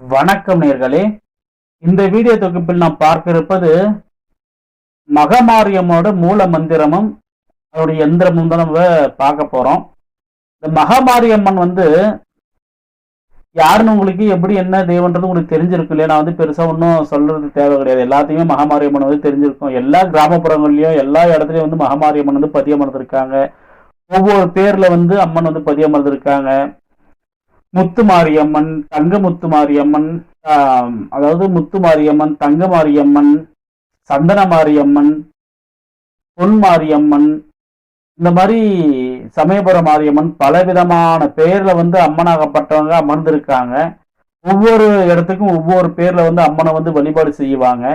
வணக்கம் நேர்களே. இந்த வீடியோ தொகுப்பில் நாம் பார்க்க இருப்பது மகமாரியமோட மூல மந்திரமும் அவருடைய எந்திரமும் தான் நம்ம பார்க்க போறோம். இந்த மகமாரியம்மன் வந்து யாருன்னு உங்களுக்கு எப்படி என்ன தெய்வன்றது உங்களுக்கு தெரிஞ்சிருக்கும் இல்லையா? நான் வந்து பெருசா ஒன்றும் சொல்றது தேவை கிடையாது. எல்லாத்தையுமே மகமாரியம்மன் வந்து தெரிஞ்சிருக்கும். எல்லா கிராமப்புறங்கள்லயும் எல்லா இடத்துலயும் வந்து மகமாரியம்மன் வந்து பதியமர்ந்திருக்காங்க ஒவ்வொரு பேர்ல வந்து அம்மன் வந்து பதியமர்ந்திருக்காங்க முத்து மாரியம்மன் தங்க முத்து மாரியம்மன் அதாவது முத்து மாரியம்மன் தங்க மாரியம்மன் சந்தன மாரியம்மன் பொன் மாரியம்மன் இந்த மாதிரி சமயபுர மாரியம்மன் பலவிதமான பேரில் வந்து அம்மனாகப்பட்டவங்க அமர்ந்திருக்காங்க. ஒவ்வொரு இடத்துக்கும் ஒவ்வொரு பேர்ல வந்து அம்மனை வந்து வழிபாடு செய்வாங்க.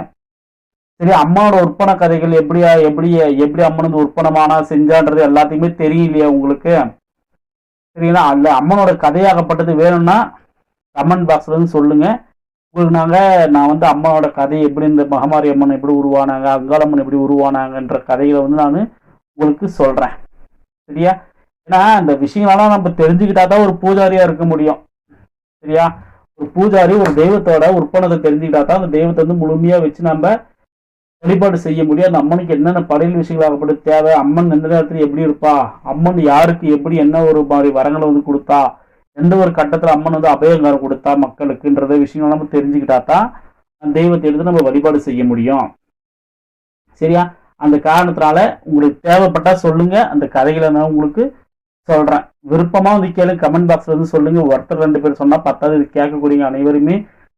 சரி அம்மாவோட உற்பன கதைகள் எப்படியா எப்படி எப்படி அம்மன் வந்து உற்பனமானா செஞ்சான்றது எல்லாத்தையுமே தெரியலையா உங்களுக்கு? சரிங்களா? அல்ல அம்மனோட கதையாகப்பட்டது வேணும்னா கமெண்ட் பாக்ஸ்ல இருந்து சொல்லுங்க. உங்களுக்கு நாங்கள் நான் வந்து அம்மாவோட கதை எப்படி இந்த மகமாரி அம்மன் எப்படி உருவானாங்க அங்காளம்மன் எப்படி உருவானாங்கன்ற கதைகளை வந்து நான் உங்களுக்கு சொல்கிறேன் சரியா? ஏன்னா இந்த விஷயங்களெல்லாம் நம்ம தெரிஞ்சுக்கிட்டா தான் ஒரு பூஜாரியாக இருக்க முடியும். சரியா? ஒரு பூஜாரி ஒரு தெய்வத்தோட உற்பனத்தை தெரிஞ்சுக்கிட்டா தான் அந்த தெய்வத்தை வந்து முழுமையாக வச்சு நம்ம வழிபாடு செய்ய முடியும் அந்த அம்மனுக்கு என்னென்ன படையல் விஷயங்களாகப்பட்டு தேவை? அம்மன் எந்த நேரத்தில் எப்படி இருப்பா? அம்மன் யாருக்கு எப்படி என்ன ஒரு மாதிரி வரங்களை வந்து கொடுத்தா? எந்த ஒரு கட்டத்தில் அம்மன் வந்து அபயங்காரம் கொடுத்தா மக்களுக்குன்றத விஷயம் நம்ம தெரிஞ்சுக்கிட்டா தான் அந்த தெய்வத்தை எடுத்து நம்ம வழிபாடு செய்ய முடியும். சரியா? அந்த காரணத்தினால உங்களுக்கு தேவைப்பட்டா சொல்லுங்க. அந்த கதைகளை நான் உங்களுக்கு சொல்றேன். விருப்பமாக வந்து கேளு கமெண்ட் பாக்ஸ்ல வந்து சொல்லுங்க. ஒருத்தர் ரெண்டு பேர் சொன்னால் பத்தாவது இது கேட்கக்கூடிய அனைவருமே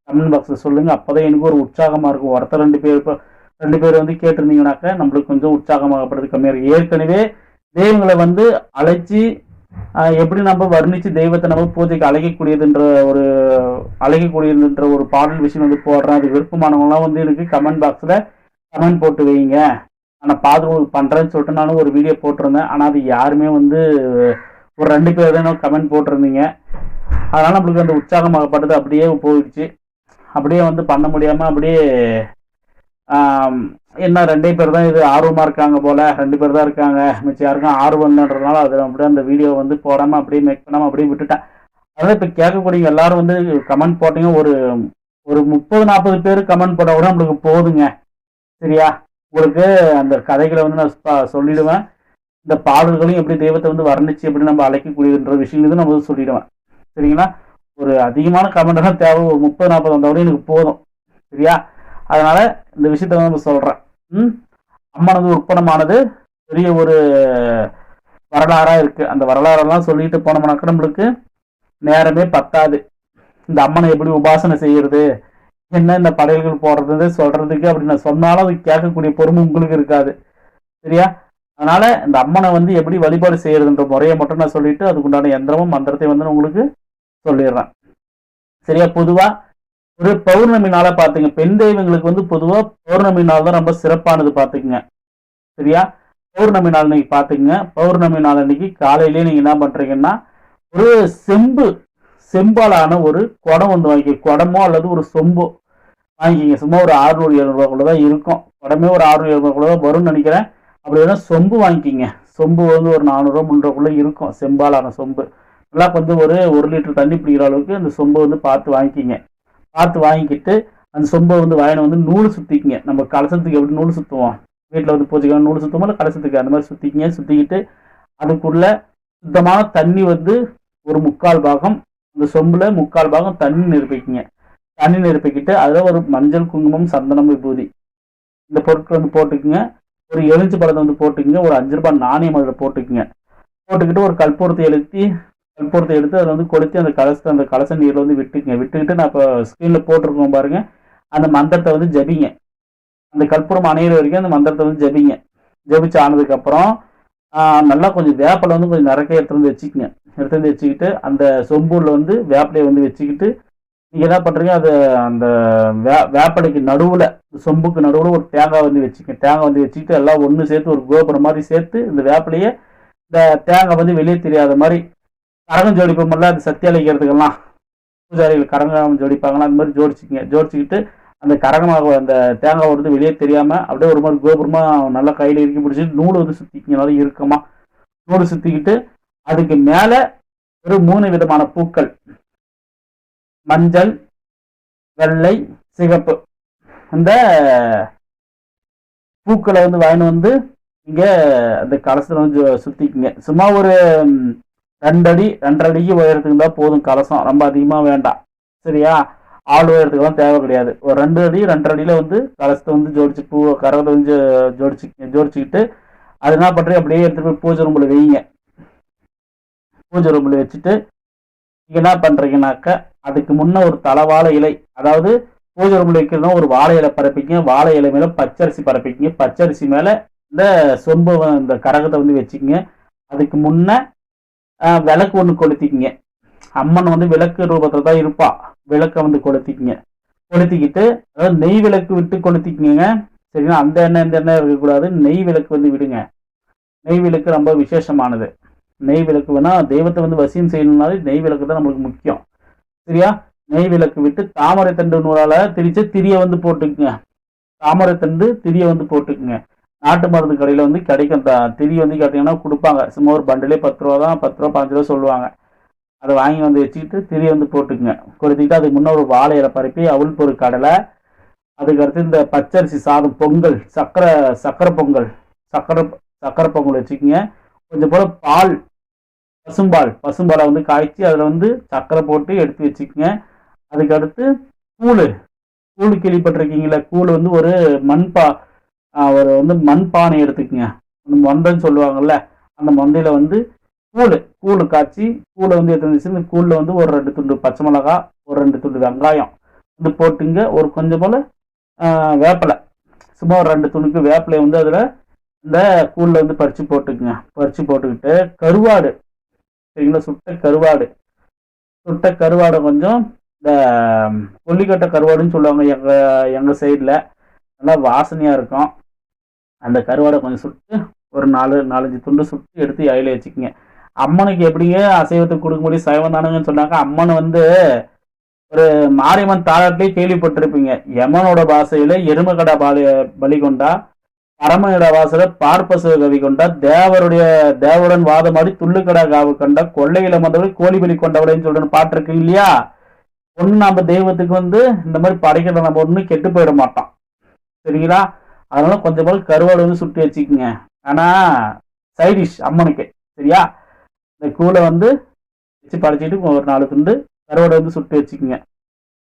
கமெண்ட் பாக்ஸ்ல சொல்லுங்க. அப்போதான் எனக்கு ஒரு உற்சாகமாக இருக்கும். ஒருத்தர் ரெண்டு பேர் இப்போ ரெண்டு பேர் வந்து கேட்டிருந்தீங்கனாக்க நம்மளுக்கு கொஞ்சம் உற்சாகமாகப்படுறது கம்மியாக இருக்குது ஏற்கனவே தெய்வங்களை வந்து அழைச்சி எப்படி நம்ம வர்ணித்து தெய்வத்தை நம்ம பூஜைக்கு அழைக்கக்கூடியதுன்ற ஒரு அழைக்கக்கூடியதுன்ற ஒரு பாடல் விஷயம் வந்து போடுறேன். அது விருப்பமானவங்களாம் வந்து எனக்கு கமெண்ட் பாக்ஸில் கமெண்ட் போட்டு வைங்க. ஆனால் பாதுகாப்பு பண்ணுறேன்னு சொல்லிட்டு நானும் ஒரு வீடியோ போட்டிருந்தேன். ஆனால் அது யாருமே வந்து ஒரு ரெண்டு பேர் தான் கமெண்ட் போட்டிருந்தீங்க. அதனால் நம்மளுக்கு அந்த உற்சாகமாகப்பட்டது அப்படியே போயிடுச்சு. அப்படியே வந்து பண்ண முடியாமல் அப்படியே என்ன ரெண்டே பேர் தான் இது ஆர்வமாக இருக்காங்க போல ரெண்டு பேர் தான் இருக்காங்க. மிச்சம் யாருக்கும் ஆர்வம் இல்லைன்றதுனால அப்படியே அந்த வீடியோ வந்து போடாமல் அப்படியே மேக் பண்ணாமல் அப்படியே விட்டுட்டேன். அதனால் இப்போ கேட்கக்கூடிய எல்லாரும் வந்து கமெண்ட் போட்டீங்க. ஒரு ஒரு முப்பது நாற்பது பேர் கமெண்ட் போட்டால் கூட நம்மளுக்கு போதுங்க. சரியா? உங்களுக்கு அந்த கதைகளை வந்து நான் சொல்லிடுவேன். இந்த பாடல்களையும் எப்படி தெய்வத்தை வந்து வர்ணிச்சு எப்படி நம்ம அழைக்கக்கூடியதுன்ற விஷயங்களும் நம்ம வந்து சொல்லிடுவேன். சரிங்களா? ஒரு அதிகமான கமெண்ட்லாம் தேவை. ஒரு முப்பது நாற்பது வந்தால் கூட எனக்கு போதும். சரியா? அதனால இந்த விஷயத்த வந்து நம்ம சொல்றேன். ம்? அம்மனது உற்பனமானது பெரிய ஒரு வரலாறா இருக்கு. அந்த வரலாறெல்லாம் சொல்லிட்டு போனோம்னாக்க நம்மளுக்கு நேரமே பத்தாது. இந்த அம்மனை எப்படி உபாசனை செய்யறது? என்ன இந்த படையல்கள் போடுறது சொல்றதுக்கு அப்படி நான் சொன்னாலும் அது கேட்கக்கூடிய பொறுமை உங்களுக்கு இருக்காது. சரியா? அதனால இந்த அம்மனை வந்து எப்படி வழிபாடு செய்யறதுன்ற முறையை மட்டும் நான் சொல்லிட்டு அதுக்குண்டான எந்திரமும் மந்திரத்தையும் வந்து நான் உங்களுக்கு சொல்லிடுறேன். சரியா? பொதுவாக ஒரு பௌர்ணமி நாளா பாத்துங்க பெண் தெய்வங்களுக்கு வந்து பொதுவா பௌர்ணமி நாள் தான் ரொம்ப சிறப்பானது பாத்துக்குங்க சரியா? பௌர்ணமி நாள் இன்னைக்கு பாத்துக்குங்க பௌர்ணமி நாள் அன்னைக்கு காலையிலேயே நீங்க என்ன பண்றீங்கன்னா ஒரு செம்பு செம்பாலான ஒரு குடம் வந்து வாங்கி குடமோ அல்லது ஒரு சொம்போ வாங்கிக்கிங்க. சும்மா ஒரு ஆறுநூறு எழுநூறுவாக்குள்ள தான் இருக்கும். குடமே ஒரு ஆறுநூறு எழுநூறுக்குள்ள தான் வரும்னு நினைக்கிறேன். அப்படி வேணா சொம்பு வாங்கிக்கிங்க. சொம்பு வந்து ஒரு நானூறுரூவா முந்நூறுக்குள்ளே இருக்கும். செம்பாலான சொம்பு. நல்லா வந்து ஒரு ஒரு லிட்டர் தண்ணி பிடிக்கிற அளவுக்கு அந்த சொம்பு வந்து பார்த்து வாங்கிக்கிங்க. பார்த்து வாங்கிக்கிட்டு அந்த சொம்பை வந்து வாயினை வந்து நூல் சுற்றிக்கிங்க நம்ம கலசத்துக்கு எப்படி நூல் சுற்றுவோம் வீட்டில் வந்து பூஜைக்கான நூல் சுற்றுவோம் இல்லை கலசத்துக்கு? அந்த மாதிரி சுற்றிக்கிங்க சுற்றிக்கிட்டு அதுக்குள்ள சுத்தமான தண்ணி வந்து ஒரு முக்கால் பாகம் அந்த சொம்பில் முக்கால் பாகம் தண்ணி நிரப்பிக்கிங்க. தண்ணி நிரப்பிக்கிட்டு அதில் ஒரு மஞ்சள் குங்குமம் சந்தனம் விபூதி இந்த பொருட்கள் வந்து போட்டுக்குங்க. ஒரு எலுமிச்சை பழத்தை வந்து போட்டுக்குங்க. ஒரு அஞ்சு ரூபாய் நாணயம் அதில் போட்டுக்குங்க. போட்டுக்கிட்டு ஒரு கற்பூரத்தை எழுத்தி கற்பூரத்தை எடுத்து அதில் வந்து கொளுத்தி அந்த கலசத்தை அந்த கலச நீரில் வந்து விட்டுக்குங்க விட்டுக்கிட்டு நான் இப்போ ஸ்க்ரீனில் போட்டிருக்கோம் பாருங்க. அந்த மந்திரத்தை வந்து ஜபிங்க. அந்த கற்பூரம் அணையிற வரைக்கும் அந்த மந்திரத்தை வந்து ஜபிங்க. ஜபிச்சு ஆனதுக்கப்புறம் நல்லா கொஞ்சம் வேப்பிலை வந்து கொஞ்சம் நிறைய எடுத்து வந்து வச்சுக்கோங்க. எடுத்து வந்து வச்சுக்கிட்டு அந்த சொம்பூரில் வந்து வேப்பிலையை வந்து வச்சுக்கிட்டு நீங்கள் என்ன பண்ணுறீங்க அது அந்த வே வேப்பலைக்கு நடுவில் சொம்புக்கு நடுவில் ஒரு தேங்காய் வந்து வச்சுக்கங்க. தேங்காய் வந்து வச்சுக்கிட்டு எல்லாம் ஒன்று சேர்த்து ஒரு கோபுரம் மாதிரி சேர்த்து இந்த வேப்பிலையை இந்த தேங்காய் வந்து வெளியே தெரியாத மாதிரி கரகம் ஜோடிப்போம்ல அது சத்தி அழைக்கிறதுக்கெல்லாம் பூஜாரிகள் கரகம் ஜோடிப்பாங்களா அந்த மாதிரி ஜோடிச்சுக்கிங்க. ஜோடிச்சுக்கிட்டு அந்த கரகமாக அந்த தேங்காய் வந்து வெளியே தெரியாமல் அப்படியே ஒரு மாதிரி கோபுரமாக நல்லா கையில் இறுக்கி பிடிச்சிட்டு நூல் வந்து சுற்றிக்கிங்க நல்லா இறுக்கமாக நூல் சுற்றிக்கிட்டு அதுக்கு மேலே ஒரு மூணு விதமான பூக்கள். மஞ்சள் வெள்ளை சிகப்பு. இந்த பூக்களை வந்து வாங்கின்னு வந்து இங்கே அந்த கலசத்தில் வந்து சுற்றிக்குங்க சும்மா ஒரு ரெண்டடி ரெண்டடிக்கு உயரத்துக்கு இருந்தால் போதும் கலசம். ரொம்ப அதிகமாக வேண்டாம். சரியா? ஆள் உயரத்துக்குலாம் தேவை கிடையாது. ஒரு ரெண்டு அடி ரெண்டரை வந்து கலசத்தை வந்து ஜோடிச்சு பூ கரகத்தை வந்து ஜோடிச்சு ஜோடிச்சுக்கிட்டு அது என்ன பண்றீங்க? அப்படியே எடுத்துகிட்டு போய் பூஜை ரூமில் வைங்க. பூஜை ரூமில் வச்சுட்டு நீங்கள் என்ன பண்ணுறீங்கனாக்க அதுக்கு முன்னே ஒரு தலவாழை இலை அதாவது பூஜை ரூமில் வைக்கிறதும் ஒரு வாழை இலை பரப்பிக்கிங்க. வாழை இலை மேலே பச்சரிசி பரப்பிக்கிங்க. பச்சரிசி மேலே இந்த சொம்பு இந்த கரகத்தை வந்து வச்சுக்கிங்க. அதுக்கு முன்னே விளக்கு ஒன்று கொளுத்திக்கிங்க. அம்மன் வந்து விளக்கு ரூபத்தில் தான் இருப்பா. விளக்கை வந்து கொளுத்திக்கிங்க. கொளுத்திக்கிட்டு அதாவது நெய் விளக்கு விட்டு கொளுத்திக்கிங்க சரிங்களா? அந்த எண்ணெய் இந்த எண்ணெய் இருக்கக்கூடாது நெய் விளக்கு வந்து விடுங்க. நெய் விளக்கு ரொம்ப விசேஷமானது. நெய் விளக்கு வேணால் தெய்வத்தை வந்து வசியம் செய்யணும்னாலே நெய் விளக்கு தான் நம்மளுக்கு முக்கியம். சரியா? நெய் விளக்கு விட்டு தாமரை தண்டு நூறால திரிச்சு திரிய வந்து போட்டுக்குங்க. தாமரை தண்டு திரிய வந்து போட்டுக்குங்க. நாட்டு மருந்து கடையில் வந்து கிடைக்கும். த- திரி வந்து கேட்டிங்கன்னா கொடுப்பாங்க. சும்மா ஒரு பண்டிலே பத்து ரூபா தான் பத்து ரூபா பாஞ்சு ரூபா சொல்லுவாங்க. அதை வாங்கி வந்து வச்சுக்கிட்டு திரி வந்து போட்டுக்குங்க. கொடுத்துக்கிட்டு அதுக்கு முன்னே ஒரு வாழை பரப்பி அவல் பொருள் கடலை அதுக்கடுத்து இந்த பச்சரிசி சாதம் பொங்கல் சக்கரை சக்கரை பொங்கல் சக்கரை சக்கரை பொங்கல் வச்சுக்கோங்க. கொஞ்சம் போல் பால் பசும்பால் பசும்பாலை வந்து காய்ச்சி அதில் வந்து சக்கரை போட்டு எடுத்து வச்சுக்கோங்க. அதுக்கடுத்து கூழ் கூழ் கேள்விப்பட்டிருக்கீங்களா கூழ் வந்து ஒரு மண்பா ஒரு வந்து மண் பானை எடுத்துக்கோங்க. அந்த மொந்தன்னு சொல்லுவாங்கல்ல அந்த மொந்தையில வந்து கூழ் கூழ் காய்ச்சி கூழை வந்து எடுத்து இந்த கூழில் வந்து ஒரு ரெண்டு துண்டு பச்சை மிளகா ஒரு ரெண்டு துண்டு வெங்காயம் வந்து போட்டுங்க. ஒரு கொஞ்சம் போல் வேப்பிலை. சும்மா ஒரு ரெண்டு துணுக்கு வேப்பிலை வந்து அதில் இந்த கூழில் வந்து பறித்து போட்டுக்குங்க. பறித்து போட்டுக்கிட்டு கருவாடு சரிங்களா? சுட்ட கருவாடு. சுட்ட கருவாடை கொஞ்சம் இந்த கொல்லிக்கட்டை கருவாடுன்னு சொல்லுவாங்க எங்கள் எங்கள் சைடில் நல்லா வாசனையாக இருக்கும். அந்த கருவாடை கொஞ்சம் சுட்டு ஒரு நாலு நாலஞ்சு துண்டு சுட்டு எடுத்து இலையில வச்சுக்கோங்க. அம்மனுக்கு எப்படிங்க அசைவத்தை கொடுக்க முடியும்? சைவம் தானுங்கன்னு சொன்னாங்க அம்மன் வந்து ஒரு மாரியம்மன் தாளாட்டிலே கேள்விப்பட்டிருப்பீங்க. யமனோட பாசையில எருமகடா பாலி பலி கொண்டா பரமனோட வாசல பார்ப்பசுவ கவி கொண்டா தேவருடைய தேவருடன் வாதமாடி துள்ளுக்கடா காவு கண்டா கொள்ளையில வந்தவர்கள் கோழி பலி கொண்டவளைன்னு சொல்றேன்னு பாட்டு இருக்கு இல்லையா? ஒன்று நம்ம தெய்வத்துக்கு வந்து இந்த மாதிரி படைக்கிறத நம்ம ஒண்ணு கெட்டு போயிட மாட்டோம். சரிங்களா? அதனால கொஞ்சம் போல் கருவாடு வந்து சுட்டு வச்சுக்கோங்க ஆனா சைடிஷ் அம்மனுக்கு சரியா? இந்த கூலை வந்து வச்சு படைச்சிட்டு ஒரு நாலு துண்டு கருவாடை வந்து சுட்டு வச்சுக்கோங்க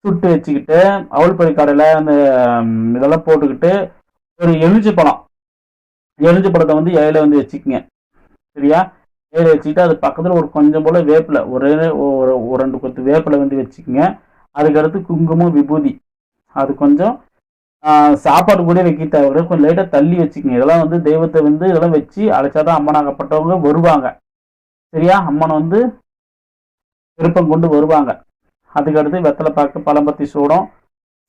சுட்டு வச்சுக்கிட்டு அவள் பொரி கடையில் அந்த இதெல்லாம் போட்டுக்கிட்டு ஒரு எலுமிச்சை பழம். எலுமிச்சை பழத்தை வந்து இலையில வந்து வச்சுக்கோங்க சரியா? இலையில வச்சுக்கிட்டு அது பக்கத்தில் ஒரு கொஞ்சம் போல் வேப்பில ஒரே ஒரு ஒரு ரெண்டு கொத்து வேப்பில வந்து வச்சுக்கோங்க. அதுக்கடுத்து குங்குமம் விபூதி. அது கொஞ்சம் சாப்பாடு கூட வைக்க தேவை கொஞ்சம் லைட்டாக தள்ளி வச்சுக்கோங்க. இதெல்லாம் வந்து தெய்வத்தை வந்து இதெல்லாம் வச்சு அழைச்சாதான் அம்மனாகப்பட்டவங்க வருவாங்க. சரியா? அம்மனை வந்து விருப்பம் கொண்டு வருவாங்க. அதுக்கடுத்து வெத்தலை பாக்கு பழம்பத்தி சூடம்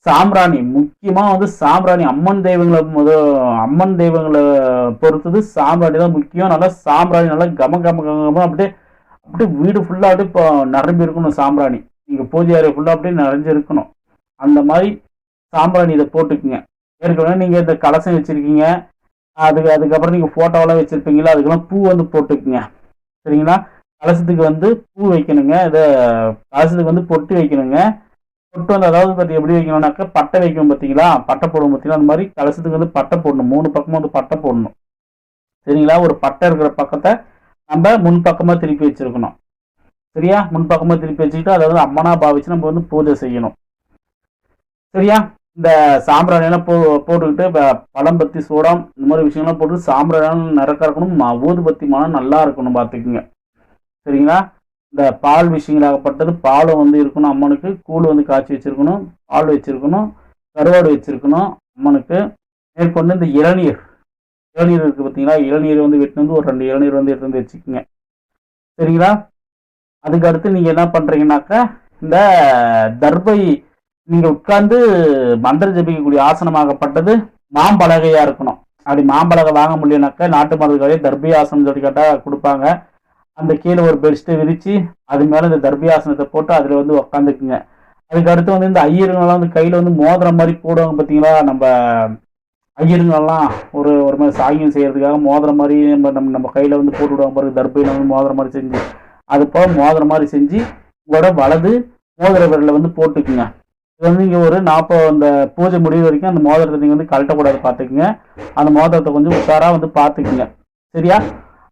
சாம்பிராணி. முக்கியமாக வந்து சாம்பிராணி அம்மன் தெய்வங்களை முத அம்மன் தெய்வங்களை பொறுத்தது சாம்பிராணி தான் முக்கியம். நல்லா சாம்பிராணி நல்லா கம கம கம அப்படியே அப்படியே வீடு ஃபுல்லாக அப்படியே இப்போ நிரம்பி இருக்கணும் சாம்பிராணி. நீங்கள் பூஜை அறை ஃபுல்லாக அப்படியே நிறைஞ்சிருக்கணும். அந்த மாதிரி சாம்பிராணி இதை போட்டுக்குங்க. ஏற்கனவே நீங்கள் இந்த கலசம் வச்சுருக்கீங்க. அதுக்கு அதுக்கப்புறம் நீங்கள் ஃபோட்டோவெல்லாம் வச்சுருப்பீங்களா அதுக்கெல்லாம் பூ வந்து போட்டுக்குங்க. சரிங்களா? கலசத்துக்கு வந்து பூ வைக்கணுங்க. இதை கலசத்துக்கு வந்து பொட்டு வைக்கணுங்க. பொட்டு வந்து அதாவது பார்த்து எப்படி வைக்கணும்னாக்கா பட்டை வைக்கணும் பார்த்தீங்களா? பட்டை போடணும் பார்த்தீங்களா? அந்த மாதிரி கலசத்துக்கு வந்து பட்டை போடணும். மூணு பக்கமும் வந்து பட்டை போடணும். சரிங்களா? ஒரு பட்டை இருக்கிற பக்கத்தை நம்ம முன்பக்கமாக திருப்பி வச்சிருக்கணும். சரியா? முன்பக்கமாக திருப்பி வச்சுக்கிட்டு அதாவது அம்மனா பாவிச்சு நம்ம வந்து பூஜை செய்யணும். சரியா? இந்த சாம்பிராணியெல்லாம் போ போட்டுக்கிட்டு ப- பழம்பத்தி சூடம் இந்த மாதிரி விஷயங்கள்லாம் போட்டு சாம்பிராணி நிறக்க இருக்கணும். ம- ஊதுபத்தி மனம் நல்லா இருக்கணும் பார்த்துக்குங்க. சரிங்களா? இந்த பால் விஷயங்களாகப்பட்டது பாலும் வந்து இருக்கணும் அம்மனுக்கு. கூழ் வந்து காய்ச்சி வச்சிருக்கணும். பால் வச்சுருக்கணும். கருவாடு வச்சுருக்கணும் அம்மனுக்கு. மேற்கொண்டு இந்த இளநீர். இளநீர் இருக்குது பார்த்தீங்களா? இளநீர் வந்து வெட்டினு வந்து ஒரு ரெண்டு இளநீர் வந்து எடுத்து வந்து வச்சுக்கோங்க. சரிங்களா? அதுக்கு அடுத்து நீங்கள் என்ன பண்ணுறீங்கன்னாக்கா இந்த தர்பை நீங்கள் உட்கார்ந்து மந்திர ஜபிக்கக்கூடிய ஆசனமாகப்பட்டது மாம்பலகையா இருக்கணும். அப்படி மாம்பலகை வாங்க முடியலனாக்கா நாட்டு மருந்து தர்பியாசனம் சொல்லி கேட்டால் கொடுப்பாங்க. அந்த கீழே ஒரு பெட்ஷீட்டை விரித்து அது மேலே இந்த தர்பியாசனத்தை போட்டு அதில் வந்து உக்காந்துக்குங்க. அதுக்கு அடுத்து வந்து இந்த ஐயருங்கெல்லாம் வந்து கையில் வந்து மோதிரம் மாதிரி போடுவாங்க பார்த்தீங்களா நம்ம ஐயருங்கெல்லாம் ஒரு ஒரு மாதிரி சாகியம் செய்கிறதுக்காக மோதிரம் மாதிரி நம்ம நம்ம நம்ம கையில் வந்து போட்டு விடுவாங்க பாருங்க. தர்பையில் வந்து மோதிரம் மாதிரி செஞ்சு. அது போக மோதிரம் மாதிரி செஞ்சு உங்களோட வலது மோதிர விரலை வந்து போட்டுக்குங்க. இது வந்து இங்கே ஒரு நாற்பது அந்த பூஜை முடிவு வரைக்கும் அந்த மோதிரத்தை நீங்கள் வந்து கழட்டக்கூடாது பார்த்துக்குங்க. அந்த மோதிரத்தை கொஞ்சம் உஷாராக வந்து பார்த்துக்குங்க. சரியா?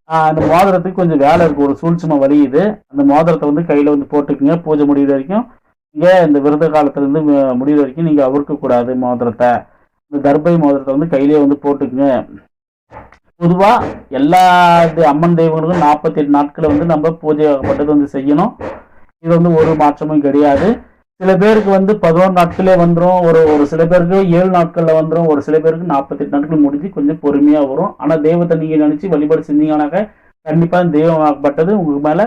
அந்த மோதிரத்துக்கு கொஞ்சம் வேலை இருக்குது ஒரு சூழ்ச்சிமை வலியுது. அந்த மோதிரத்தை வந்து கையில் வந்து போட்டுக்குங்க. பூஜை முடிவு வரைக்கும். நீங்கள் இந்த விரத காலத்துலேருந்து முடிவு வரைக்கும் நீங்கள் அவிர்க்கக்கூடாது மோதிரத்தை. இந்த தர்பை மோதிரத்தை வந்து கையிலே வந்து போட்டுக்குங்க. பொதுவாக எல்லா இது அம்மன் தெய்வங்களுக்கும் நாற்பத்தி எட்டு நாட்களை வந்து நம்ம பூஜை பட்டது வந்து செய்யணும். இது வந்து ஒரு மாற்றமும் கிடையாது. சில பேருக்கு வந்து பதினோரு நாட்களே வந்துடும் ஒரு ஒரு சில பேருக்கு ஏழு நாட்களில் வந்துடும் ஒரு சில பேருக்கு நாற்பத்தெட்டு நாட்கள் முடிஞ்சு கொஞ்சம் பொறுமையாக வரும். ஆனால் தெய்வத்தை நீங்கள் நினச்சி வழிபாடு செஞ்சீங்கன்னாக்க கண்டிப்பாக தெய்வமாகப்பட்டது உங்களுக்கு மேலே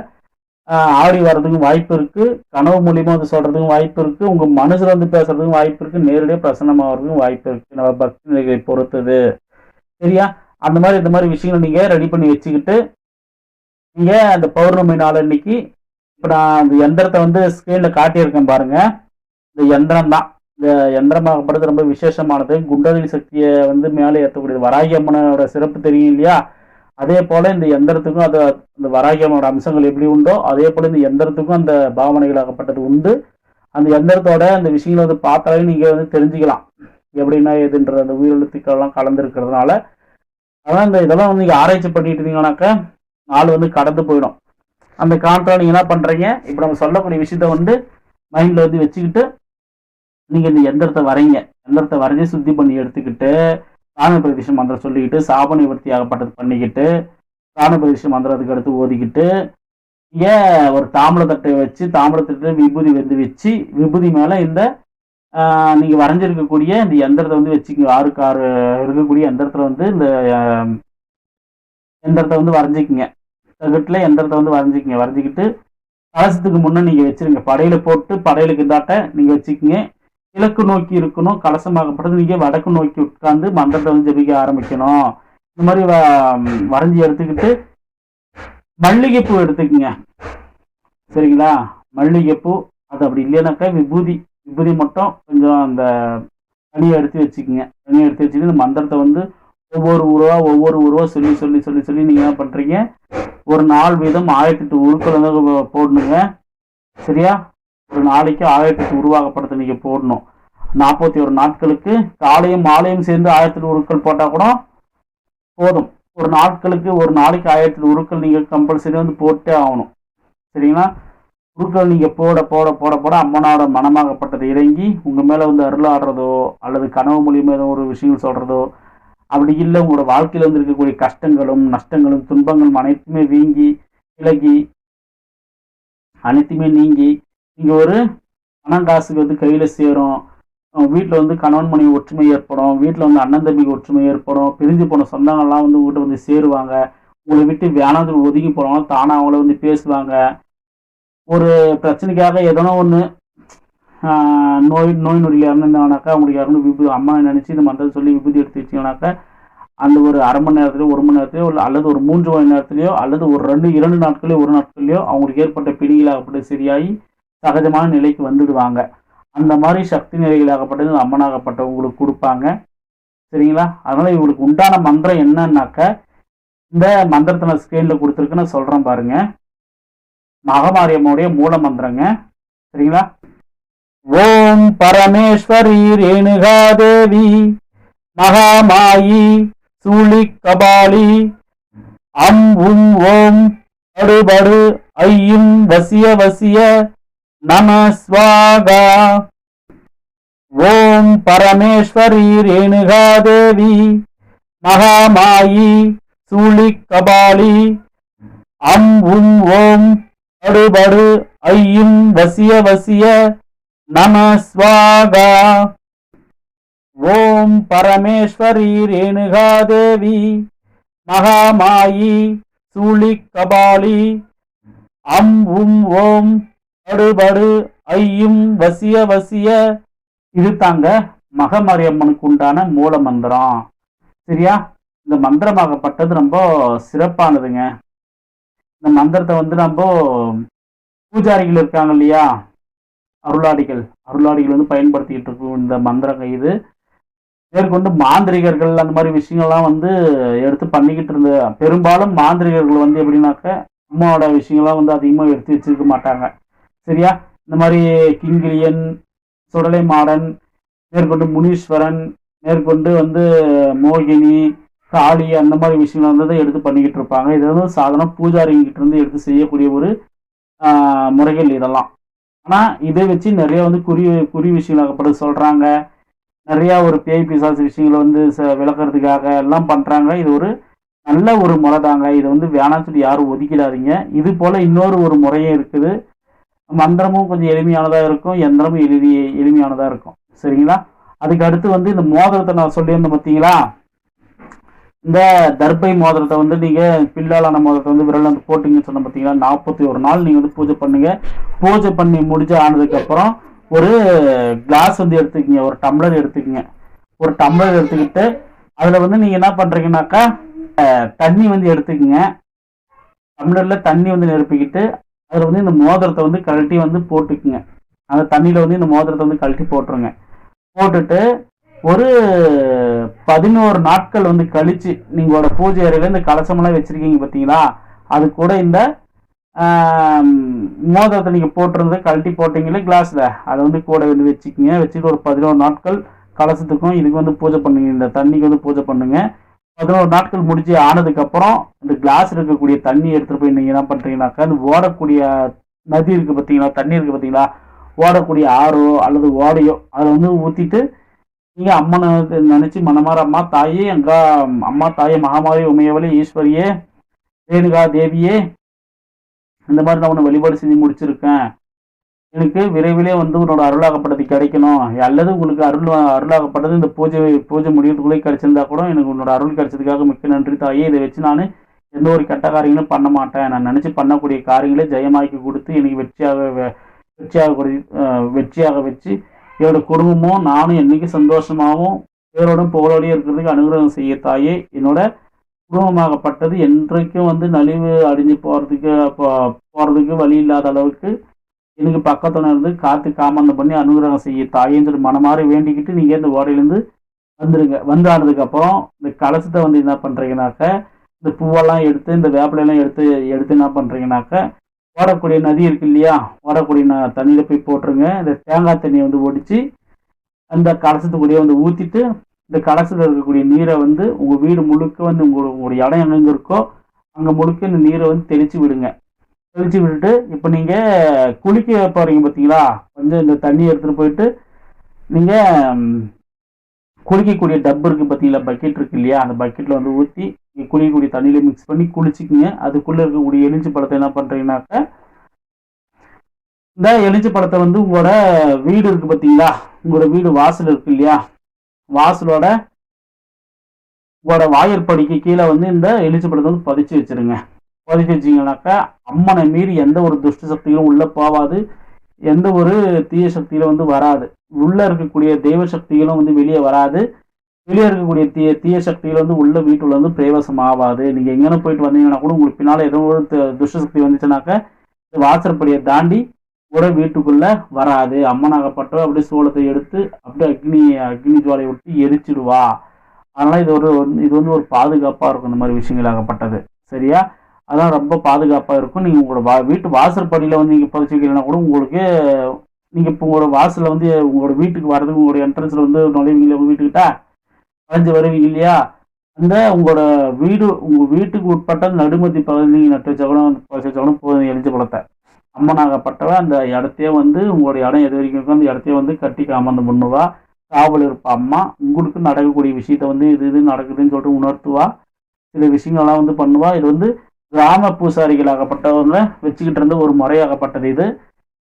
ஆடி வர்றதுக்கும் வாய்ப்பு இருக்குது கனவு மூலியமாக வந்து சொல்கிறதுக்கும் வாய்ப்பு இருக்குது உங்கள் மனசில் வந்து பேசுறதுக்கும் வாய்ப்பு இருக்குது நேரடியாக பிரசன்னமாகறதுக்கும் வாய்ப்பு இருக்குது நம்ம பக்தி நிலையை பொறுத்தது. சரியா? அந்த மாதிரி இந்த மாதிரி விஷயங்களை நீங்கள் ரெடி பண்ணி வச்சுக்கிட்டு நீங்கள் அந்த பௌர்ணமி நாள் அன்னைக்கு இப்போ நான் அந்த எந்திரத்தை வந்து ஸ்க்ரீனில் காட்டியிருக்கேன் பாருங்க. இந்த எந்திரம் தான். இந்த எந்திரமாகப்படுறது ரொம்ப விசேஷமானது. குண்டலினி சக்தியை வந்து மேலே ஏற்றக்கூடியது. வராகி அம்மனோட சிறப்பு தெரியும் இல்லையா? அதே போல இந்த எந்திரத்துக்கும் அது அந்த வராகி அம்மனோட அம்சங்கள் எப்படி உண்டோ அதே போல இந்த எந்திரத்துக்கும் அந்த பாவனைகள் ஆகப்பட்டது உண்டு. அந்த எந்திரத்தோட அந்த விஷயங்களை வந்து பார்த்தாலே நீங்க வந்து தெரிஞ்சுக்கலாம். எப்படின்னா எதுன்ற அந்த உயிரெழுத்துக்கள்லாம் கலந்துருக்கிறதுனால. அதான் இந்த இதெல்லாம் வந்து நீங்கள் ஆராய்ச்சி பண்ணிட்டு இருந்தீங்கன்னாக்கா நாள் வந்து கடந்து போயிடும். அந்த காலத்தில் நீங்க என்ன பண்றீங்க? இப்போ நம்ம சொல்லக்கூடிய விஷயத்த வந்து மைண்ட்ல வந்து வச்சுக்கிட்டு நீங்க இந்த எந்திரத்தை வரைங்க எந்திரத்தை வரைஞ்சி சுத்தி பண்ணி எடுத்துக்கிட்டு பிராண பிரதிஷம் மந்திரம் சொல்லிக்கிட்டு சாப நிவர்த்தி ஆகப்பட்டது பண்ணிக்கிட்டு பிராண பிரதிஷம் மந்திரத்துக்கு அடுத்து ஓதிக்கிட்டு ஏன் ஒரு தாமிரத்தட்டை வச்சு தாமிரத்தட்டை விபூதி வந்து வச்சு விபூதி மேலே இந்த நீங்கள் நீங்க வரைஞ்சிருக்கக்கூடிய இந்த எந்திரத்தை வந்து வச்சுக்கோங்க. ஆறுக்கு ஆறு இருக்கக்கூடிய எந்திரத்தில் வந்து இந்த எந்திரத்தை வந்து வரைஞ்சிக்கங்க. தகட்டில் எந்திரத்தை வந்து வரைஞ்சிக்கிங்க? வரைஞ்சிக்கிட்டு கலசத்துக்கு முன்னே நீங்கள் வச்சுருங்க. படையில் போட்டு படையிலுக்கு இந்தாட்ட நீங்கள் வச்சுக்கிங்க. கிழக்கு நோக்கி இருக்கணும் கலசமாகப்பட்டது. நீங்கள் வடக்கு நோக்கி உட்கார்ந்து மந்திரத்தை வந்து ஜெபிக்க ஆரம்பிக்கணும். இந்த மாதிரி வ- வரைஞ்சி எடுத்துக்கிட்டு மல்லிகைப்பூ எடுத்துக்கங்க. சரிங்களா? மல்லிகைப்பூ அது அப்படி இல்லைனாக்கா விபூதி. விபூதி மட்டும் கொஞ்சம் அந்த தனியை எடுத்து வச்சுக்கோங்க. தனியை எடுத்து வச்சுக்கிட்டு இந்த மந்திரத்தை வந்து ஒவ்வொரு உருவா ஒவ்வொரு உருவா சொல்லி சொல்லி சொல்லி சொல்லி நீங்கள் என்ன பண்ணுறீங்க ஒரு நாள் வீதம் ஆயிரத்தி எட்டு உருக்கள் வந்து போடணுங்க. சரியா? ஒரு நாளைக்கு ஆயிரத்தி எட்டு நீங்கள் போடணும். நாற்பத்தி ஒரு நாட்களுக்கு காலையும் மாலையும் சேர்ந்து ஆயிரத்தி உருக்கள் போட்டால் கூட போதும். ஒரு நாட்களுக்கு ஒரு நாளைக்கு ஆயிரத்தி உருக்கள் நீங்கள் கம்பல்சரி வந்து போட்டே ஆகணும். சரிங்களா? உருக்கள் நீங்கள் போட போட போட போட அம்மனோட மனமாகப்பட்டது இறங்கி உங்கள் மேலே வந்து அருளாடுறதோ அல்லது கனவு மூலியமாக ஏதோ ஒரு விஷயங்கள் சொல்கிறதோ அப்படி இல்லை உங்களோட வாழ்க்கையில் வந்து இருக்கக்கூடிய கஷ்டங்களும் நஷ்டங்களும் துன்பங்களும் அனைத்துமே வீங்கி விலகி அனைத்துமே நீங்கி நீங்கள் ஒரு பணம் காசுக்கு வந்து கையில் சேரும். வீட்டில் வந்து கணவன் மனைவி ஒற்றுமை ஏற்படும். வீட்டில் வந்து அண்ணன் தம்பிக்கு ஒற்றுமை ஏற்படும். பிரிஞ்சு போன சொந்தங்கள்லாம் வந்து உங்கள்கிட்ட வந்து சேருவாங்க. உங்களை விட்டு வேணாந்து ஒதுங்கி போனவங்க தானாக அவங்கள வந்து பேசுவாங்க. ஒரு பிரச்சனைக்காக எதனோ ஒன்று நோய் நோய் நொடியில் இறந்துருந்தாங்கனாக்கா அவங்களுக்கு யாரும் விபூதி அம்மா நினச்சி இந்த மந்திரம் சொல்லி விபூதி எடுத்து வச்சிங்கனாக்கா அந்த ஒரு அரை மணி நேரத்துலையோ ஒரு மணி நேரத்துலையோ இல்லை அல்லது ஒரு மூன்று மணி நேரத்துலையோ அல்லது ஒரு ரெண்டு இரண்டு நாட்களையோ ஒரு நாட்கள்லையோ அவங்களுக்கு ஏற்பட்ட பிடிகளாகப்பட்டு சரியாகி சகஜமான நிலைக்கு வந்துடுவாங்க. அந்த மாதிரி சக்தி நிலைகளாகப்பட்டது அம்மனாகப்பட்டவங்களுக்கு உங்களுக்கு கொடுப்பாங்க. சரிங்களா? அதனால் இவங்களுக்கு உண்டான மந்திரம் என்னன்னாக்க இந்த மந்திரத்தை நான் ஸ்க்ரீனில் கொடுத்துருக்கு நான் சொல்கிறேன் பாருங்க. மகமாரியம்மனுடைய மூல மந்திரங்க. சரிங்களா? ஓம் பரமேஸ்வரி ரேணுகாதேவி மகாமாயி சூழி கபாலி அம் உம் ஓம் படுபடு ஐயும் வசிய வசிய நம ஸ்வாகா. ஓம் பரமேஸ்வரி ரேணுகாதேவி மகாமாயி சூழி கபாலி அம் உம் ஓம் படுபடு ஐயும் வசிய வசிய நமஸ்வாகா. ஓம் பரமேஸ்வரி ரேணுகா தேவி மகாமாயி சூளி கபாலி அம் உம் ஓம் படுபடு ஐயும் வசிய வசிய. இது தாங்க மகமாரியம்மனுக்கு உண்டான மூல மந்திரம். சரியா? இந்த மந்திரமாகப்பட்டது ரொம்ப சிறப்பானதுங்க. இந்த மந்திரத்தை வந்து நம்ம பூஜாரிகள் இருக்காங்க இல்லையா? அருளாடிகள் அருளாடிகள் வந்து பயன்படுத்திக்கிட்டு இருக்கும் இந்த மந்திரம் இது. மேற்கொண்டு மாந்திரிகர்கள் அந்த மாதிரி விஷயங்கள்லாம் வந்து எடுத்து பண்ணிக்கிட்டு இருந்த பெரும்பாலும் மாந்திரிகர்கள் வந்து எப்படின்னாக்க அம்மாவோட விஷயங்கள்லாம் வந்து அதிகமாக எடுத்து வச்சிருக்க மாட்டாங்க. சரியா? இந்த மாதிரி கிங்கிலியன் சுடலை மாடன் மேற்கொண்டு முனீஸ்வரன் மேற்கொண்டு வந்து மோகினி காளி அந்த மாதிரி விஷயங்கள் வந்து எடுத்து பண்ணிக்கிட்டு இருப்பாங்க. இது வந்து சாதாரண பூஜாரிங்கிட்ட இருந்து எடுத்து செய்யக்கூடிய ஒரு முறைகள் இதெல்லாம். ஆனால் இதை வச்சு நிறைய வந்து குறி குறி விஷயங்களாகப்பட்டு சொல்கிறாங்க நிறையா ஒரு பேய் பிசாசு விஷயங்களை வந்து ச விளக்குறதுக்காக எல்லாம் பண்ணுறாங்க இது ஒரு நல்ல ஒரு முறை தாங்க. இதை வந்து வேணாம்னு சொல்லி யாரும் ஒதுக்கிடாதீங்க. இது போல் இன்னொரு ஒரு முறையும் இருக்குது. மந்திரமும் கொஞ்சம் எளிமையானதாக இருக்கும். எந்திரமும் எளிதி எளிமையானதாக இருக்கும். சரிங்களா? அதுக்கு அடுத்து வந்து இந்த மோதிரத்தை நான் சொல்லியிருந்தேன் பார்த்தீங்களா இந்த தர்பை மோதிரத்தை வந்து நீங்கள் பில்லாலான மோதிரத்தை வந்து விரல் வந்து போட்டிங்கன்னு சொன்ன பார்த்தீங்கன்னா நாற்பத்தி ஒரு நாள் நீங்கள் வந்து பூஜை பண்ணுங்க. பூஜை பண்ணி முடிஞ்சு ஆனதுக்கப்புறம் ஒரு கிளாஸ் வந்து எடுத்துக்கிங்க ஒரு டம்ளர் எடுத்துக்கிங்க. ஒரு டம்ளர் எடுத்துக்கிட்டு அதில் வந்து நீங்கள் என்ன பண்ணுறீங்கனாக்கா தண்ணி வந்து எடுத்துக்கிங்க. டம்ளரில் தண்ணி வந்து நிரப்பிக்கிட்டு அதில் வந்து இந்த மோதிரத்தை வந்து கழட்டி வந்து போட்டுக்குங்க. அந்த தண்ணியில் வந்து இந்த மோதிரத்தை வந்து கழட்டி போட்டுருங்க. போட்டுட்டு ஒரு பதினோரு நாட்கள் வந்து கழிச்சு நீங்களோட பூஜை அறையில இந்த கலசமெல்லாம் வச்சிருக்கீங்க பார்த்தீங்களா அது கூட இந்த மோதிரத்தை நீங்கள் போட்டிருந்தது கழட்டி போட்டீங்களே கிளாஸில் அதை வந்து கூட வந்து வச்சுக்கிங்க. வச்சுட்டு ஒரு பதினோரு நாட்கள் கலசத்துக்கும் இதுக்கு வந்து பூஜை பண்ணுங்க. இந்த தண்ணிக்கு வந்து பூஜை பண்ணுங்க. பதினோரு நாட்கள் முடிஞ்சு ஆனதுக்கப்புறம் இந்த கிளாஸ் இருக்கக்கூடிய தண்ணி எடுத்துகிட்டு போய் நீங்கள் என்ன பண்ணுறீங்கன்னாக்கா அந்த ஓடக்கூடிய நதி இருக்குது பார்த்தீங்களா தண்ணி இருக்குது பார்த்தீங்களா ஓடக்கூடிய ஆறோ அல்லது ஓடையோ அதை வந்து ஊற்றிட்டு நீங்கள் அம்மனை நினச்சி மனமாற அம்மா தாயே அங்கா அம்மா தாயே மகாமாரி உமையவளே ஈஸ்வரியே ரேணுகா தேவியே இந்த மாதிரி நான் உன்னை வழிபாடு செஞ்சு முடிச்சிருக்கேன். எனக்கு விரைவிலே வந்து உன்னோட அருளாகப்பட்டது கிடைக்கணும். அல்லது உங்களுக்கு அருள் அருளாகப்பட்டது இந்த பூஜை பூஜை முடியறதுக்குள்ளே கிடைச்சிருந்தா கூட எனக்கு உன்னோட அருள் கிடைச்சதுக்காக மிக்க நன்றி தாயே. இதை வச்சு நான் எந்த ஒரு கெட்ட காரியங்களும் பண்ண மாட்டேன். நான் நினச்சி பண்ணக்கூடிய காரியங்களை ஜெயமாக்கி கொடுத்து எனக்கு வெற்றியாக வெற்றியாக வெற்றியாக வச்சு இவரோட குடும்பமும் நானும் என்னைக்கு சந்தோஷமாகவும் பேரோடும் புகழோடையும் இருக்கிறதுக்கு அனுகிரகம் செய்ய தாயே என்னோட குடும்பமாகப்பட்டது என்றைக்கும் வந்து நலிவு அடிஞ்சு போகிறதுக்கு போகிறதுக்கு வழி இல்லாத அளவுக்கு எனக்கு பக்கத்துல இருந்து காத்து காமந்தம் பண்ணி அனுகிரகம் செய்ய தாயேன்னு சொல்லி மனமாறி வேண்டிக்கிட்டு நீங்கள் இந்த ஓடையிலேருந்து வந்துடுங்க வந்தானதுக்கப்புறம் இந்த கலசத்தை வந்து என்ன பண்ணுறீங்கனாக்க இந்த பூவெல்லாம் எடுத்து இந்த வேப்பிலையெல்லாம் எடுத்து எடுத்து என்ன பண்ணுறீங்கனாக்க ஓடக்கூடிய நதி இருக்கு இல்லையா? ஓடக்கூடிய தண்ணியில் போய் போட்டுருங்க. இந்த தேங்காய் தண்ணியை வந்து ஒடிச்சு அந்த கலசத்துக்குள்ளேயே வந்து ஊற்றிட்டு இந்த கலசத்தில் இருக்கக்கூடிய நீரை வந்து உங்கள் வீடு முழுக்க வந்து உங்களோட உங்களுடைய இடம் எங்கெங்கே இருக்கோ அங்கே முழுக்க இந்த நீரை வந்து தெளித்து விடுங்க. தெளித்து விட்டுட்டு இப்போ நீங்கள் குளிக்க போகிறீங்க பார்த்தீங்களா கொஞ்சம் இந்த தண்ணி எடுத்துகிட்டு போயிட்டு நீங்கள் குளிக்கக்கூடிய டப்பு இருக்குது பார்த்தீங்களா பக்கெட் இருக்கு இல்லையா? அந்த பக்கெட்டில் வந்து ஊற்றி நீங்கள் குளிக்கக்கூடிய தண்ணியில் மிக்ஸ் பண்ணி குளிச்சிக்கிங்க. அதுக்குள்ளே இருக்கக்கூடிய எலிஞ்சி பழத்தை என்ன பண்ணுறீங்கன்னாக்க இந்த எலிஞ்சி பழத்தை வந்து உங்களோட வீடு இருக்குது பார்த்தீங்களா உங்களோட வீடு வாசல் இருக்கு இல்லையா? வாசலோட உங்களோட வாயற்படிக்கு கீழே வந்து இந்த எலுமிச்சை பழத்தை வந்து பதிச்சு வச்சிருங்க. பதிச்சு வச்சிங்கனாக்கா அம்மனை மீறி எந்த ஒரு துஷ்ட சக்திகளும் உள்ளே போகாது எந்த ஒரு தீய சக்தியிலும் வந்து வராது. உள்ள இருக்கக்கூடிய தெய்வ சக்திகளும் வந்து வெளியே வராது. வெளியே இருக்கக்கூடிய தீய தீய சக்திகள் வந்து உள்ள வீட்டுல வந்து பிரவேசம் ஆகாது நீங்கள் எங்கேனா போயிட்டு வந்தீங்கன்னா கூட உங்களுக்கு பின்னால் ஏதோ ஒரு துஷ்டசக்தி துஷ்ட சக்தி வந்துச்சுனாக்க வாசற்படியை தாண்டி கூட வீட்டுக்குள்ள வராது. அம்மனாகப்பட்டவ அப்படியே சோளத்தை எடுத்து அப்படியே அக்னி அக்னி ஜுவாலை விட்டு எரிச்சிடுவா. அதனால இது ஒரு இது வந்து ஒரு பாதுகாப்பாக இருக்கும் இந்த மாதிரி விஷயங்களாகப்பட்டது சரியா? அதான் ரொம்ப பாதுகாப்பாக இருக்கும். நீங்கள் உங்களோட வா வீட்டு வாசற்படியில வந்து நீங்கள் பதிச்சு கூட உங்களுக்கு நீங்கள் இப்போ உங்களோட வாசலில் வந்து உங்களோட வீட்டுக்கு வர்றதுக்கு உங்களோட என்ட்ரன்ஸில் வந்து நுழைவீங்களா வீட்டுக்கிட்ட? வளைஞ்சு வருவீங்க இல்லையா? அந்த உங்களோட வீடு உங்கள் வீட்டுக்கு உட்பட்ட நடுமதி பகுதி நீங்கள் நட்டு வச்சா கூட வந்து பதிச்சு வச்சா கூட போதும் எலிஞ்ச குளத்தை அம்மனாகப்பட்டவ அந்த இடத்தையே வந்து உங்களோட இடம் எது வரைக்கும் இருக்கோ அந்த இடத்தையே வந்து கட்டி காமந்தம் பண்ணுவா காவல் இருப்பா அம்மா உங்களுக்கு நடக்கக்கூடிய விஷயத்த வந்து இது இது நடக்குதுன்னு சொல்லிட்டு உணர்த்துவா. சில விஷயங்கள்லாம் வந்து பண்ணுவா. இது வந்து கிராம பூசாரிகளாகப்பட்டவங்க வச்சுக்கிட்டு இருந்த ஒரு முறையாகப்பட்டது இது.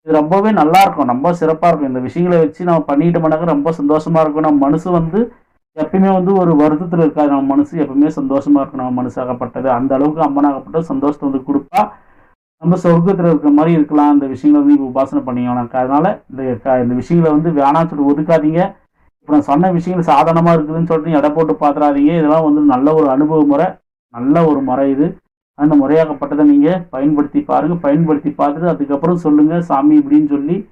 இது ரொம்பவே நல்லா இருக்கும் ரொம்ப சிறப்பாக இருக்கும். இந்த விஷயங்களை வச்சு நம்ம பண்ணிக்கிட்டோம்னாக்க ரொம்ப சந்தோஷமா இருக்கும். நம்ம மனசு வந்து எப்பயுமே வந்து ஒரு வருத்தத்தில் இருக்காது. நம்ம மனசு எப்பவுமே சந்தோஷமா இருக்கும். நம்ம மனசாகப்பட்டது. அந்த அளவுக்கு அம்மனாகப்பட்டது சந்தோஷத்தை வந்து கொடுப்பா. நம்ம சொர்க்கத்தில் இருக்கிற மாதிரி இருக்கலாம். இந்த விஷயங்களை வந்து இப்போ உபாசனை பண்ணிக்கணும் அதனால இந்த இந்த விஷயங்களை வந்து வேணாம்னு சொல்லி ஒதுக்காதீங்க. இப்போ நான் சொன்ன விஷயங்கள் சாதாரணமாக இருக்குதுன்னு சொல்லிட்டு எடை போட்டு பார்த்துறாதீங்க இதெல்லாம் வந்து நல்ல ஒரு அனுபவ முறை. நல்ல ஒரு முறை இது. அந்த முறையாகப்பட்டதை நீங்கள் பயன்படுத்தி பாருங்கள் பயன்படுத்தி பார்த்துட்டு அதுக்கப்புறம் சொல்லுங்கள் சாமி இப்படின்னு சொல்லி.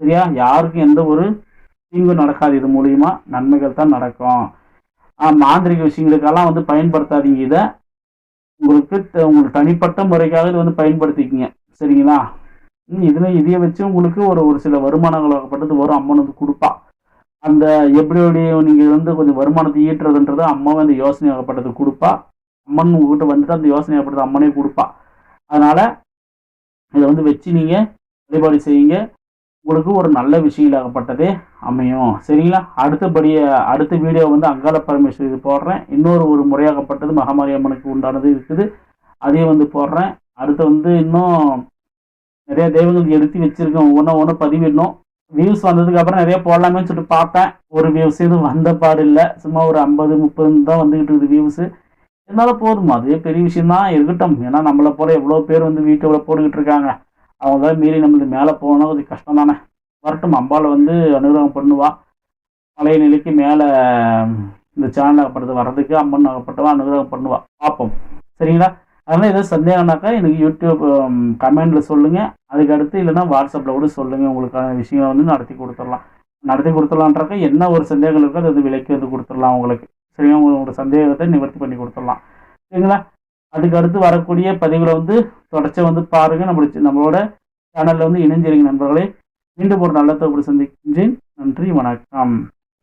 சரியா? யாருக்கும் எந்த ஒரு தீங்கும் நடக்காது. இது மூலிமா நன்மைகள் தான் நடக்கும். மாந்திரிக விஷயங்களுக்கெல்லாம் வந்து பயன்படுத்தாதீங்க இதை. உங்களுக்கு த- உங்களுக்கு தனிப்பட்ட முறைக்காக இது வந்து பயன்படுத்திக்கிங்க. சரிங்களா? இதில் இதையை வச்சு உங்களுக்கு ஒரு ஒரு சில வருமானங்கள் ஆகப்பட்டது வரும். அம்மன் வந்து கொடுப்பா. அந்த எப்படி எப்படி வந்து கொஞ்சம் வருமானத்தை ஈட்டுறதுன்றது அம்மாவை அந்த யோசனை ஆகப்பட்டது கொடுப்பா. அம்மன் உங்ககிட்ட வந்துட்டு அந்த யோசனை ஆகப்பட்டது அம்மனே கொடுப்பா. அதனால இதை வந்து வச்சு நீங்க வழிபாடு செய்யுங்க. உங்களுக்கு ஒரு நல்ல விஷயங்களாகப்பட்டதே அமையும். சரிங்களா? அடுத்தபடிய அடுத்த வீடியோ வந்து அங்காள பரமேஸ்வரி இது போடுறேன். இன்னொரு ஒரு முறையாகப்பட்டது மகாமாரி அம்மனுக்கு உண்டானது இருக்குது. அதையும் வந்து போடுறேன். அடுத்து வந்து இன்னும் நிறைய தெய்வங்கள் எடுத்து வச்சிருக்கேன். ஒவ்வொன்றா ஒன்று பதிவிடணும். வியூஸ் வந்ததுக்கு அப்புறம் நிறைய போடலாமேன்னு சொல்லிட்டு பார்த்தேன். ஒரு வியூஸ் எதுவும் வந்த பாடு இல்லை. சும்மா ஒரு ஐம்பது முப்பது தான் வந்துகிட்டு இருக்குது வியூஸு இருந்தாலும் போதும். அதே பெரிய விஷயம் தான் இருக்கட்டும். ஏன்னா நம்மளை போல எவ்வளோ பேர் வந்து வீட்டுக்குள்ள போட்டுக்கிட்டு இருக்காங்க. அவங்க தான் மீறி நம்மளுக்கு மேலே போகணும். கொஞ்சம் கஷ்டம் தானே. வரட்டும். அம்பாவில் வந்து அனுகிரகம் பண்ணுவா. பழைய நிலைக்கு மேலே இந்த சேனல் ஆகப்பட்டது வர்றதுக்கு அம்மன் அகப்பட்டவா அனுகிரகம் பண்ணுவா. பார்ப்போம். சரிங்களா? அதனால் எதாவது சந்தேகம்னாக்கா எனக்கு யூடியூப் கமெண்டில் சொல்லுங்கள் அதுக்கடுத்து இல்லைனா இல்லைன்னா வாட்ஸ்அப்பில் கூட சொல்லுங்கள் உங்களுக்கான விஷயங்களை வந்து நடத்தி கொடுத்துடலாம். நடத்தி கொடுத்துடலான்றக்க என்ன ஒரு சந்தேகங்கள் இருக்கோ அது வந்து விலைக்கு வந்து கொடுத்துடலாம் உங்களுக்கு சரியா உங்களோட சந்தேகத்தை நிவர்த்தி பண்ணி கொடுத்துடலாம். சரிங்களா? அதுக்கு அடுத்து வரக்கூடிய பதிவில் வந்து தொடர்ச்சி வந்து பாருங்கள் நம்மளுடைய நம்மளோட சேனலில் வந்து இணைஞ்சிருங்க நண்பர்களே. மீண்டும் ஒரு நல்ல தொகுப்பு சந்திக்கின்றேன். நன்றி வணக்கம்.